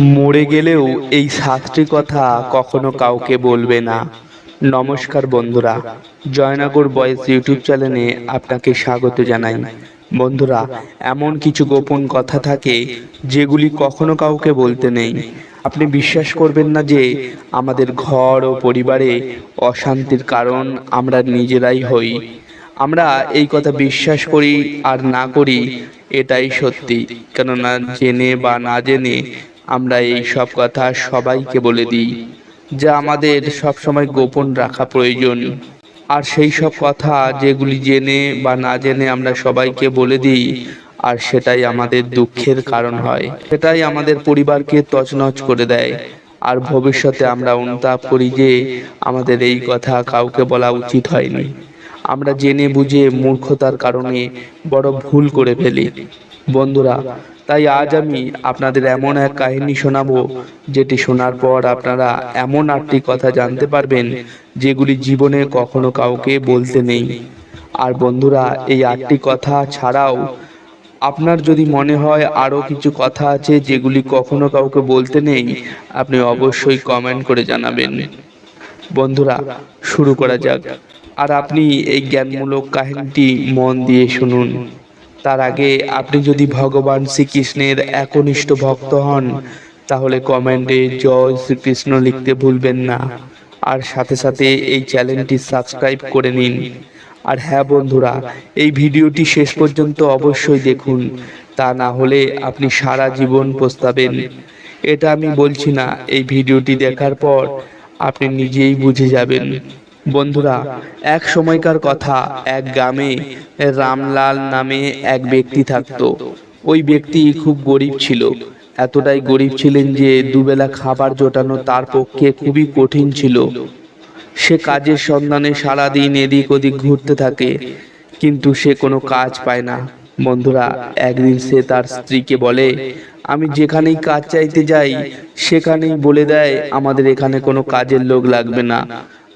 মরে গেলেও এই সাতটি কথা কখনো কাউকে বলবে না। নমস্কার বন্ধুরা, জয়নগর বয়েস ইউটিউব চ্যানেলে আপনাকে স্বাগত জানাই। বন্ধুরা, এমন কিছু গোপন কথা থাকে যেগুলি কখনো কাউকে বলতে নেই। আপনি বিশ্বাস করবেন না যে আমাদের ঘর ও পরিবারে অশান্তির কারণ আমরা নিজেরাই হই। আমরা এই কথা বিশ্বাস করি আর না করি, এটাই সত্যি। কেননা জেনে বা না জেনে আমরা এই সব কথা সবাইকে বলে দিই যা আমাদের সবসময় গোপন রাখা প্রয়োজন। আর সেই সব কথা যেগুলি জেনে বা না জেনে আমরা সবাইকে বলে দিই আর সেটাই আমাদের দুঃখের কারণ হয়। সেটাই আমাদের পরিবারকে তছনছ করে দেয়। আর ভবিষ্যতে আমরা অনুতাপ করি যে আমাদের এই কথা কাউকে বলা উচিত হয়নি। আমরা জেনে বুঝে মূর্খতার কারণে বড় ভুল করে ফেলি। বন্ধুরা তাই আজ আমি আপনাদের এমন এক কাহিনী শোনাবো, যেটি শোনার পর আপনারা এমন আটটি কথা জানতে পারবেন, যেগুলি জীবনে কখনো কাউকে বলতে নেই। আর বন্ধুরা, এই আটটি কথা ছাড়াও আপনার যদি মনে হয় আরও কিছু কথা আছে যেগুলি কখনো কাউকে বলতে নেই, আপনি অবশ্যই কমেন্ট করে জানাবেন। বন্ধুরা, শুরু করা যাক। আর আপনি এই জ্ঞানমূলক কাহিনীটি মন দিয়ে শুনুন। তার আগে আপনি যদি ভগবান শ্রীকৃষ্ণের একনিষ্ঠ ভক্ত হন, তাহলে কমেন্টে জয় শ্রীকৃষ্ণ লিখতে ভুলবেন না। আর সাথে সাথে এই চ্যানেলটি সাবস্ক্রাইব করে নিন। আর হ্যাঁ বন্ধুরা, এই ভিডিওটি শেষ পর্যন্ত অবশ্যই দেখুন। তা না হলে আপনি সারা জীবন পস্তাবেন। এটা আমি বলছি না, এই ভিডিওটি দেখার পর আপনি নিজেই বুঝে যাবেন। বন্ধুরা, এক সময়কার কথা, এক গ্রামে রামলাল নামে এক ব্যক্তি থাকতো। ওই ব্যক্তি খুব গরিব ছিল। এতটাই গরিব ছিলেন যে দুবেলা খাবার জোটানো তার পক্ষে খুবই কঠিন ছিল। সে কাজের সন্ধানে সারাদিন এদিক ওদিক ঘুরতে থাকে, কিন্তু সে কোনো কাজ পায় না। বন্ধুরা, একদিন সে তার স্ত্রীকে বলে, আমি যেখানেই কাজ চাইতে যাই, সেখানেই বলে দেয়, আমাদের এখানে কোনো কাজের লোক লাগবে না।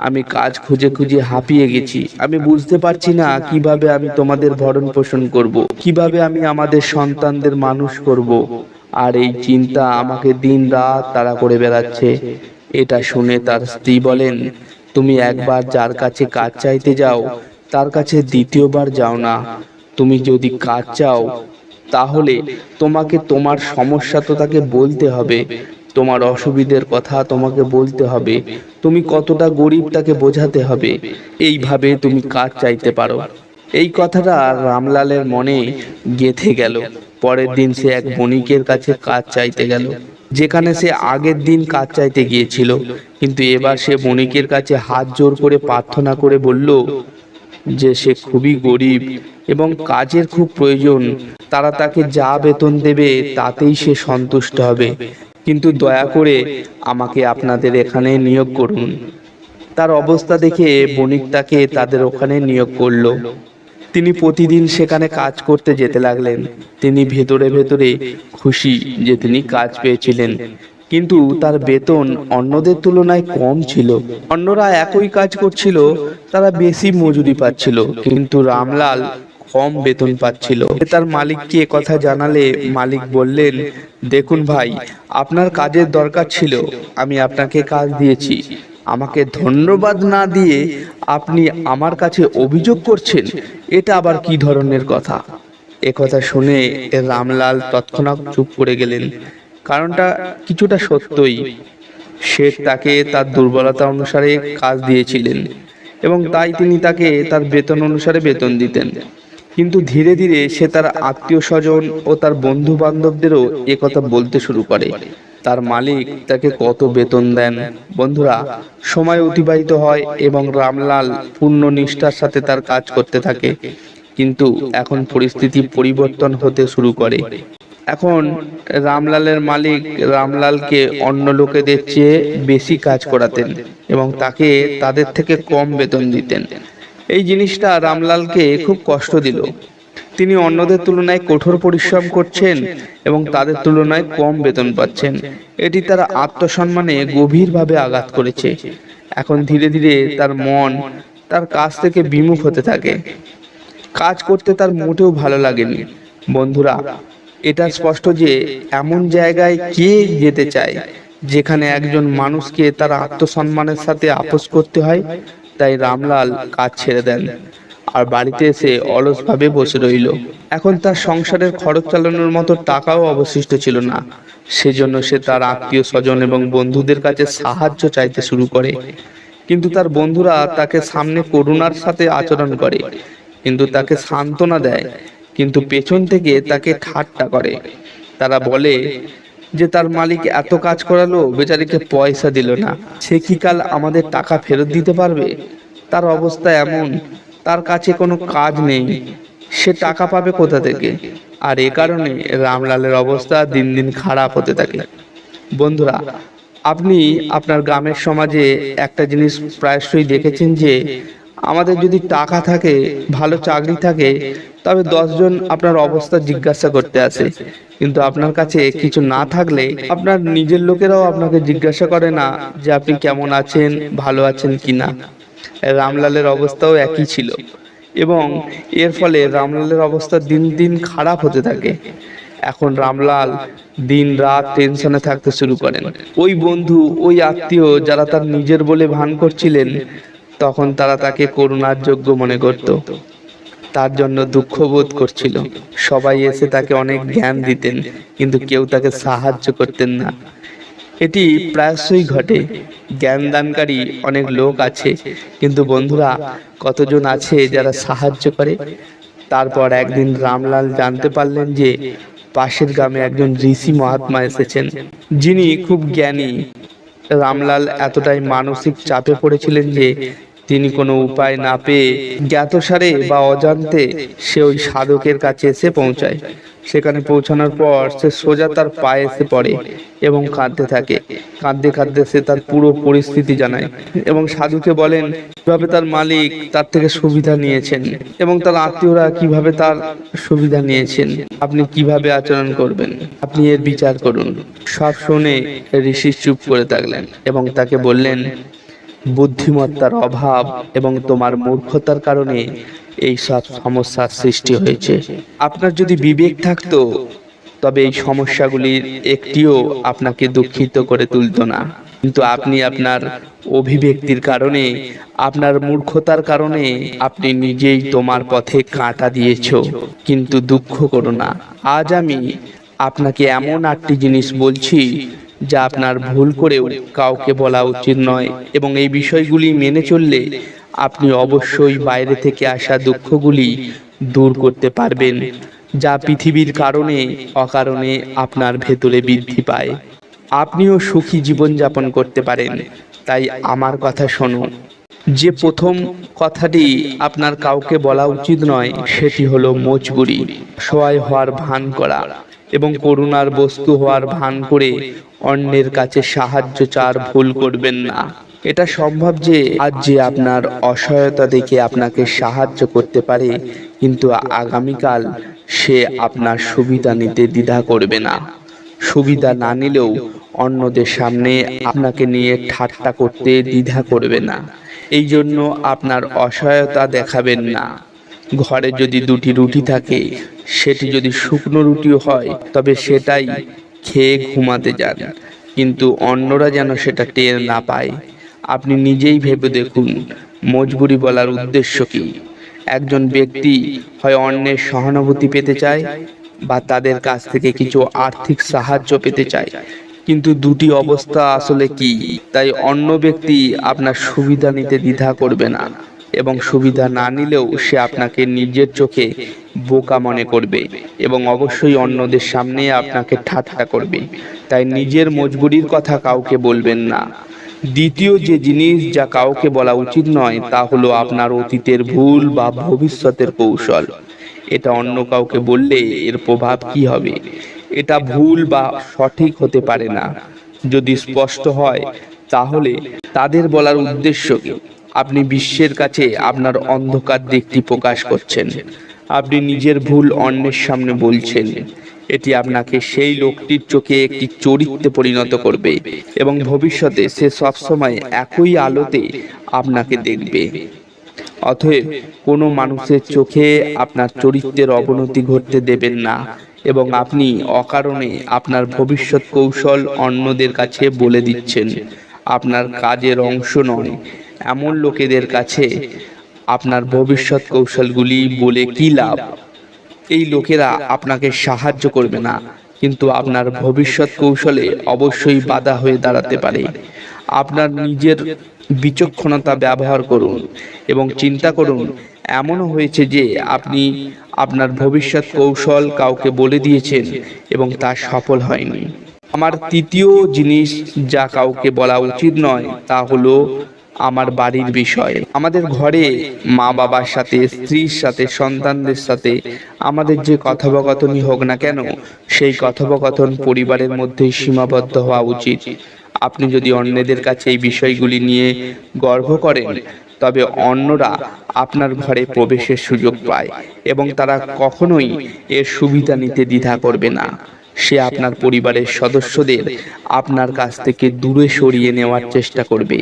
আমি কাজ খুঁজে খুঁজে হাঁপিয়ে গেছি আমি বুঝতে পারছি না কীভাবে আমি তোমাদের ভরণ পোষণ করব। কীভাবে আমি আমাদের সন্তানদের মানুষ করব। আর এই চিন্তা আমাকে দিন রাত তাড়া করে বেড়াচ্ছে এটা শুনে তার স্ত্রী বলেন, তুমি একবার যার কাছে কাজ চাইতে যাও, তার কাছে দ্বিতীয়বার যাও না তুমি যদি কাজ চাও, তাহলে তোমাকে তোমার সমস্যা তো তাকে বলতে হবে তোমার অসুবিধের কথা তোমাকে বলতে হবে। তুমি কতটা গরিব তাকে বোঝাতে হবে। এইভাবে তুমি কাজ চাইতে পারো। এই কথাটা রামলালের মনে গেথে গেল। পরের দিন সে এক বণিকের কাছে কাজ চাইতে গেল, যেখানে সে আগের দিন কাজ চাইতে গিয়েছিল। কিন্তু এবার সে বণিকের কাছে হাত জোর করে প্রার্থনা করে বলল, যে সে খুবই গরিব এবং কাজের খুব প্রয়োজন, তারা তাকে যা বেতন দেবে তাতেই সে সন্তুষ্ট হবে। কিন্তু দয়া করে আমাকে আপনাদের এখানে নিয়োগ করুন। তার অবস্থা দেখে বণিক তাকে তাদের ওখানে নিয়োগ করল। তিনি প্রতিদিন সেখানে কাজ করতে যেতে লাগলেন। তিনি ভেতরে ভেতরে খুশি যে তিনি কাজ পেয়েছিলেন। কিন্তু তার বেতন অন্যদের তুলনায় কম ছিল। অন্যরা একই কাজ করছিল, তারা বেশি মজুরি পাচ্ছিল। কিন্তু রামলাল কম বেতন পাচ্ছিল। তার মালিককে কথা জানালে মালিক বললেন, দেখুন ভাই, আপনার কাজের দরকার ছিল, আমি আপনাকে কাজ দিয়েছি। আমাকে ধন্যবাদ না দিয়ে আপনি আমার কাছে অভিযোগ করছেন, এটা আবার কি ধরনের কথা? কথা শুনে রামলাল তৎক্ষণাৎ চুপ করে গেলেন। কারণটা কিছুটা সত্যই। শেখ তাকে তার দুর্বলতা অনুসারে কাজ দিয়েছিলেন এবং তাই তিনি তাকে তার বেতন অনুসারে বেতন দিতেন। কিন্তু ধীরে ধীরে সে তার আত্মীয় স্বজন ও তার বন্ধু বান্ধবদেরও কথা বলতে শুরু করে। তার মালিক তাকে কত বেতন দেন? বন্ধুরা, সময় অতিবাহিত হয় এবং রামলাল পূর্ণ নিষ্ঠার সাথে তার কাজ করতে থাকে। কিন্তু এখন পরিস্থিতি পরিবর্তন হতে শুরু করে। এখন রামলালের মালিক রামলালকে অন্য লোকেদের চেয়ে বেশি কাজ করাতেন এবং তাকে তাদের থেকে কম বেতন দিতেন। এই জিনিসটা রামলালকে খুব কষ্ট দিল। তিনি অন্যদের তুলনায় কঠোর পরিশ্রম করছেন এবং তাদের তুলনায় কম বেতন পাচ্ছেন। এটি তার আত্মসম্মানে গভীরভাবে আঘাত করেছে। এখন ধীরে ধীরে তার মন তার কাজ থেকে বিমুখ হতে থাকে। কাজ করতে তার মোটেও ভালো লাগেনি। বন্ধুরা, এটা স্পষ্ট যে এমন জায়গায় কে যেতে চায়, যেখানে একজন মানুষকে তার আত্মসম্মানের সাথে আপোষ করতে হয় তাই রামলাল কাজ ছেড়ে দেন আর বাড়িতে এসে অলসভাবে বসে রইল। এখন তার সংসারের খরচ চালানোর মতো টাকাও অবশিষ্ট ছিল না। সেজন্য সে তার আত্মীয় স্বজন এবং বন্ধুদের কাছে সাহায্য চাইতে শুরু করে। কিন্তু তার বন্ধুরা তাকে সামনে করুণার সাথে আচরণ করে, কিন্তু তাকে সান্ত্বনা দেয়, কিন্তু পেছন থেকে তাকে ঠাট্টা করে। তারা বলে যে তার মালিক এত কাজ করালো, বেচারিকে পয়সা দিল না। সে কি কাল আমাদের টাকা ফেরত দিতে পারবে? তার অবস্থা এমন, তার কাছে কোনো কাজ নেই। সে টাকা পাবে কোথা থেকে? আর এ কারণে রামলালের অবস্থা দিন দিন খারাপ হতে থাকে। বন্ধুরা, আপনি আপনার গ্রামের সমাজে একটা জিনিস প্রায়শই দেখেছেন যে আমাদের যদি টাকা থাকে, ভালো চাকরি থাকে, তবে দশজন আপনার অবস্থা জিজ্ঞাসা করতে আসে কিন্তু আপনার কাছে কিছু না থাকলে আপনার নিজের লোকেরাও আপনাকে জিজ্ঞাসা করে না যে আপনি কেমন আছেন, ভালো আছেন কি না রামলালের অবস্থাও একই ছিল এবং এর ফলে রামলালের অবস্থা দিন দিন খারাপ হতে থাকে। এখন রামলাল দিন রাত টেনশনে থাকতে শুরু করেন। ওই বন্ধু, ওই আত্মীয় যারা তার নিজের বলে ভান করছিলেন তখন তারা তাকে করুণার যোগ্য মনে করত। তার জন্য দুঃখ বোধ করছিল। সবাই এসে তাকে অনেক জ্ঞান দিতেন, কিন্তু কেউ তাকে সাহায্য করতেন না। এটি প্রায়শই ঘটে। জ্ঞান দানকারী অনেক লোক আছে, কিন্তু বন্ধুরা কতজন আছে যারা সাহায্য করে? তারপর একদিন রামলাল জানতে পারলেন যে পাশের গ্রামে একজন ঋষি মহাত্মা এসেছেন। যিনি খুব জ্ঞানী। রামলাল এতটাই মানসিক চাপে পড়েছিলেন যে তিনি কোনো উপায় না পেয়ে জ্ঞাতসারে বা অজান্তে সে ওই সাধকের কাছে এসে পৌঁছায়। সেখানে পৌঁছানোর পর সে সোজা তার পায়ে এসে পড়ে এবং কাঁদতে থাকে। কাঁদতে কাঁদতে সে তার পুরো পরিস্থিতি জানায় এবং সাধুকে বলেন, কীভাবে তার মালিক তার থেকে সুবিধা নিয়েছেন এবং তার আত্মীয়রা কীভাবে তার সুবিধা নিয়েছেন? আপনি কীভাবে আচরণ করবেন? আপনি এর বিচার করুন। সব শুনে ঋষি চুপ করে থাকলেন এবং তাকে বললেন বুদ্ধিমত্তার অভাব এবং তোমার মূর্খতার কারণে এই সব সমস্যার সৃষ্টি হয়েছে। আপনার যদি বিবেক থাকতো, তবে এই সমস্যাগুলির একটিও আপনাকে দুঃখিত করে তুলতো না। কিন্তু আপনি আপনার অভিব্যক্তির কারণে, আপনার মূর্খতার কারণে আপনি নিজেই তোমার পথে কাঁটা দিয়েছ। কিন্তু দুঃখ করো না। আজ আমি আপনাকে এমন আটটি জিনিস বলছি যা আপনার ভুল করেও কাউকে বলা উচিত নয়। এবং এই বিষয়গুলি মেনে চললে আপনি অবশ্যই বাইরে থেকে আসা দুঃখগুলি দূর করতে পারবেন, যা পৃথিবীর কারণে, অকারণে আপনার ভেতরে বৃদ্ধি পায়। আপনিও সুখী জীবনযাপন করতে পারেন, তাই আমার কথা শোনো। যে প্রথম কথাটি আপনার কাউকে বলা উচিত নয়, সেটি হলো মজবুরি, সহায় হওয়ার ভান করা। এবং করুণার বস্তু হওয়ার ভান করে অন্যের কাছে সাহায্য চার ভুল করবেন না। এটা সম্ভব যে আজ যে আপনার অসহায়তা দেখে আপনাকে সাহায্য করতে পারে, কিন্তু আগামীকাল সে আপনার সুবিধা নিতে দ্বিধা করবে না। সুবিধা না নিলেও অন্যদের সামনে আপনাকে নিয়ে ঠাট্টা করতে দ্বিধা করবে না। এই জন্য আপনার অসহায়তা দেখাবেন না। ঘরে যদি দুটি রুটি থাকে, সেটি যদি শুকনো রুটিও হয়, তবে সেটাই খেয়ে ঘুমাতে যান। কিন্তু অন্যরা যেন সেটা টের না পায়। আপনি নিজেই ভেবে দেখুন, মজবুরি বলার উদ্দেশ্য কি? একজন ব্যক্তি হয় অন্যের সহানুভূতি পেতে চায়, বা তাদের কাছ থেকে কিছু আর্থিক সাহায্য পেতে চায়। কিন্তু দুটি অবস্থা আসলে কি? তাই অন্য ব্যক্তি আপনার সুবিধা নিতে দ্বিধা করবে না। এবং সুবিধা না নিলেও সে আপনাকে নিজের চোখে বোকা মনে করবে এবং অবশ্যই অন্যদের সামনে আপনাকে ঠাট্টা করবে। তাই নিজের মজবুরির কথা কাউকে বলবেন না। দ্বিতীয় যে জিনিস যা কাউকে বলা উচিত নয় তা হলো আপনার অতীতের ভুল বা ভবিষ্যতের কৌশল। এটা অন্য কাউকে বললে এর প্রভাব কি হবে? এটা ভুল বা সঠিক হতে পারে না। যদি স্পষ্ট হয় তাহলে তাদের বলার উদ্দেশ্য কি আপনি বিশ্বের কাছে আপনার অন্ধকার দিকটি প্রকাশ করছেন। আপনি নিজের ভুল অন্যের সামনে বলছেন। এটি আপনাকে সেই লোকটির চোখে একটি চরিত্রে পরিণত করবে এবং ভবিষ্যতে সে সবসময় একই আলোতে আপনাকে দেখবে। অতএব কোনো মানুষের চোখে আপনার চরিত্রের অবনতি ঘটতে দেবেন না এবং আপনি অকারণে আপনার ভবিষ্যৎ কৌশল অন্যদের কাছে বলে দিচ্ছেন। আপনার কাজের অংশ নয় এমন লোকেদের কাছে আপনার ভবিষ্যৎ কৌশলগুলি বলে কি লাভ? এই লোকেরা আপনাকে সাহায্য করবে না, কিন্তু আপনার ভবিষ্যৎ কৌশলে অবশ্যই বাধা হয়ে দাঁড়াতে পারে। আপনার নিজের বিচক্ষণতা ব্যবহার করুন এবং চিন্তা করুন, এমনও হয়েছে যে আপনি আপনার ভবিষ্যৎ কৌশল কাউকে বলে দিয়েছেন এবং তা সফল হয়নি। আমার তৃতীয় জিনিস যা কাউকে বলা উচিত নয় তা হলো আমার বাড়ির বিষয়। আমাদের ঘরে মা বাবার সাথে, স্ত্রীর সাথে, সন্তানদের সাথে আমাদের যে কথোপকথনই হোক না কেন, সেই কথোপকথন পরিবারের মধ্যেই সীমাবদ্ধ হওয়া উচিত। আপনি যদি অন্যদের কাছে এই বিষয়গুলি নিয়ে গর্ব করেন, তবে অন্যরা আপনার ঘরে প্রবেশের সুযোগ পায় এবং তারা কখনোই এর সুবিধা নিতে দ্বিধা করবে না। সে আপনার পরিবারের সদস্যদের আপনার কাছ থেকে দূরে সরিয়ে নেওয়ার চেষ্টা করবে।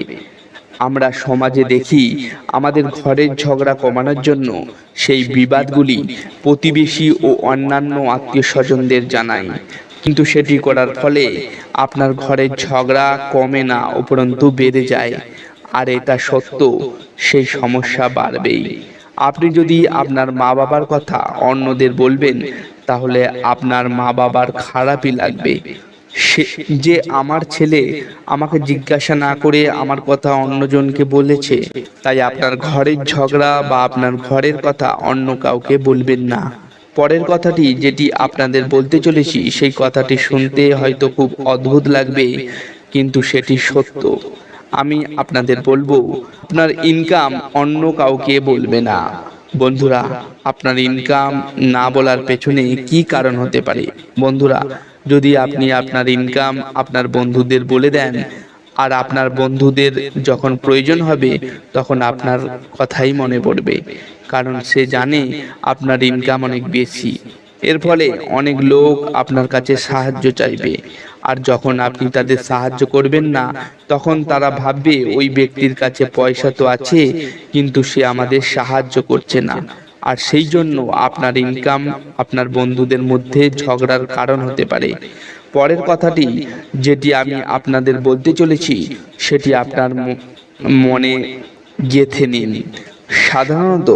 আমরা সমাজে দেখি আমাদের ঘরের ঝগড়া কমানোর জন্য সেই বিবাদগুলি প্রতিবেশী ও অন্যান্য আত্মীয় স্বজনদের জানাই। কিন্তু সেটি করার ফলে আপনার ঘরের ঝগড়া কমে না উপরন্তু বেড়ে যায়। আর এটা সত্য, সেই সমস্যা বাড়বেই। আপনি যদি আপনার মা বাবার কথা অন্যদের বলবেন, তাহলে আপনার মা বাবার খারাপই লাগবে। সে যে আমার ছেলে আমাকে জিজ্ঞাসা না করে আমার কথা অন্যজনকে বলেছে, তাই আপনার ঘরের ঝগড়া বা আপনার ঘরের কথা অন্য কাউকে বলবেন না। পরের কথাটি যেটি আপনাদের বলতে চলেছি, সেই কথাটি শুনতে হয়তো খুব অদ্ভুত লাগবে, কিন্তু সেটি সত্য। আমি আপনাদের বলব, আপনার ইনকাম অন্য কাউকে বলবে না। বন্ধুরা, আপনার ইনকাম না বলার পেছনে কি কারণ হতে পারে? বন্ধুরা যদি আপনি আপনার ইনকাম আপনার বন্ধুদের বলে দেন, আর আপনার বন্ধুদের যখন প্রয়োজন হবে, তখন আপনার কথাই মনে পড়বে। কারণ সে জানে আপনার ইনকাম অনেক বেশি। এর ফলে অনেক লোক আপনার কাছে সাহায্য চাইবে। আর যখন আপনি তাদের সাহায্য করবেন না, তখন তারা ভাববে, ওই ব্যক্তির কাছে পয়সা তো আছে, কিন্তু সে আমাদের সাহায্য করছে না। আর সেই জন্য আপনার ইনকাম আপনার বন্ধুদের মধ্যে ঝগড়ার কারণ হতে পারে। পরের কথাটি যেটি আমি আপনাদের বলতে চলেছি, সেটি আপনার মনে গেথে নিন। সাধারণত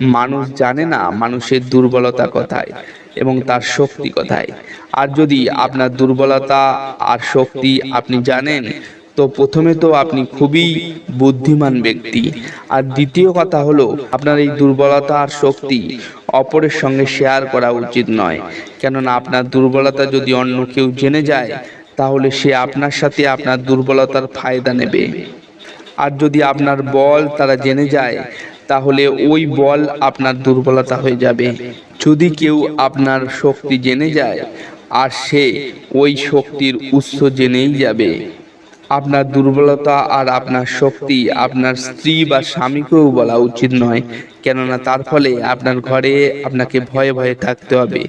মানুষ জানে না মানুষের দুর্বলতা কথায় এবং তার শক্তি কথায়। আর যদি আপনার দুর্বলতা আর শক্তি আপনি জানেন তো প্রথমে তো আপনি খুবই বুদ্ধিমান ব্যক্তি। আর দ্বিতীয় কথা হলো, আপনার এই দুর্বলতা আর শক্তি অপরের সঙ্গে শেয়ার করা উচিত নয়। কেননা আপনার দুর্বলতা যদি অন্য কেউ জেনে যায়, তাহলে সে আপনার সাথে আপনার দুর্বলতার ফায়দা নেবে। আর যদি আপনার বল তারা জেনে যায়, তাহলে ওই বল আপনার দুর্বলতা হয়ে যাবে। যদি কেউ আপনার শক্তি জেনে যায়, আর সে ওই শক্তির উৎস জেনেই যাবে। আপনার দুর্বলতা আর আপনার শক্তি আপনার স্ত্রী বা স্বামীকেও বলা উচিত নয়, কেননা তার ফলে আপনার ঘরে আপনাকে ভয়ে ভয়ে থাকতে হবে।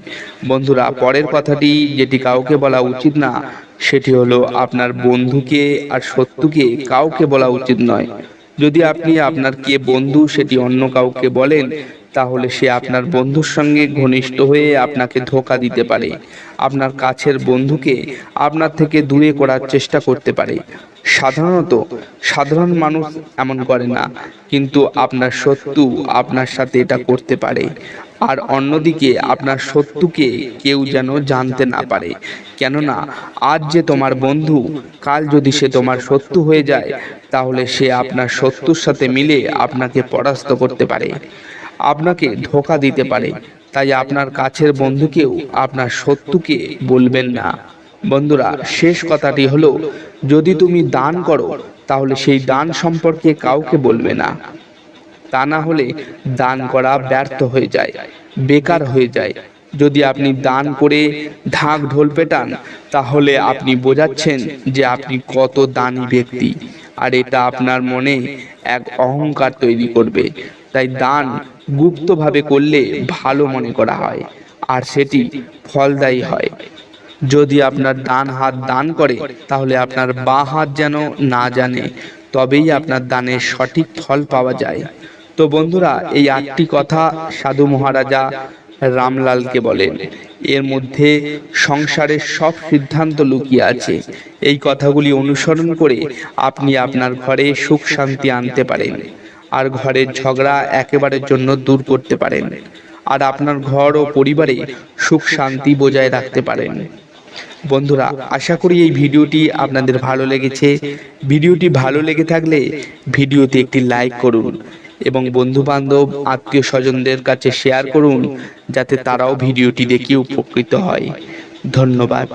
বন্ধুরা, পরের কথাটি যেটি কাউকে বলা উচিত না, সেটি হলো আপনার বন্ধুকে আর শত্রুকে কাউকে বলা উচিত নয়। যদি আপনি আপনার কে বন্ধু সেটি অন্য কাউকে বলেন তাহলে সে আপনার বন্ধুর সঙ্গে ঘনিষ্ঠ হয়ে আপনাকে ধোকা দিতে পারে। আপনার কাছের বন্ধুকে আপনার থেকে দূরে করার চেষ্টা করতে পারে। সাধারণত সাধারণ মানুষ এমন করে না, কিন্তু আপনার শত্রু আপনার সাথে এটা করতে পারে। আর অন্যদিকে আপনার শত্রুকে কেউ যেন জানতে না পারে। কেননা আজ যে তোমার বন্ধু, কাল যদি সে তোমার শত্রু হয়ে যায়, তাহলে সে আপনার শত্রুর সাথে মিলে আপনাকে পরাস্ত করতে পারে। আপনাকে ধোকা দিতে পারে। তাই আপনার কাছের বন্ধুকেও আপনার শত্রুকে বলবেন না। বন্ধুরা, শেষ কথাটি হলো, যদি তুমি দান করো, তাহলে সেই দান সম্পর্কে কাউকে বলবে না। তা না হলে দান করা ব্যর্থ হয়ে যায়, বেকার হয়ে যায়। যদি আপনি দান করে ঢাক ঢোল পেটান, তাহলে আপনি বোঝাচ্ছেন যে আপনি কত দানি ব্যক্তি। আর এটা আপনার মনে এক অহংকার তৈরি করবে। তাই দান গুপ্তভাবে করলে ভালো মনে করা হয়, আর সেটি ফলদায়ী হয়। যদি আপনার ডান হাত দান করে, তাহলে আপনার বাঁ হাত যেন না জানে, তবেই আপনার দানের সঠিক ফল পাওয়া যায়। তো বন্ধুরা, এই আটটি কথা সাধু মহারাজা রামলালকে বলেন। এর মধ্যে সংসারের সব সিদ্ধান্ত লুকিয়ে আছে। এই কথাগুলি অনুসরণ করে আপনি আপনার ঘরে সুখ শান্তি আনতে পারেন। আর ঘরের ঝগড়া একেবারের জন্য দূর করতে পারেন। আর আপনার ঘর ও পরিবারে সুখ শান্তি বজায় রাখতে পারেন। বন্ধুরা, আশা করি এই ভিডিওটি আপনাদের ভালো লেগেছে। ভিডিওটি ভালো লেগে থাকলে ভিডিওতে একটি লাইক করুন এবং বন্ধু বান্ধব আত্মীয় স্বজনদের কাছে শেয়ার করুন, যাতে তারাও ভিডিওটি দেখে উপকৃত হয়। ধন্যবাদ।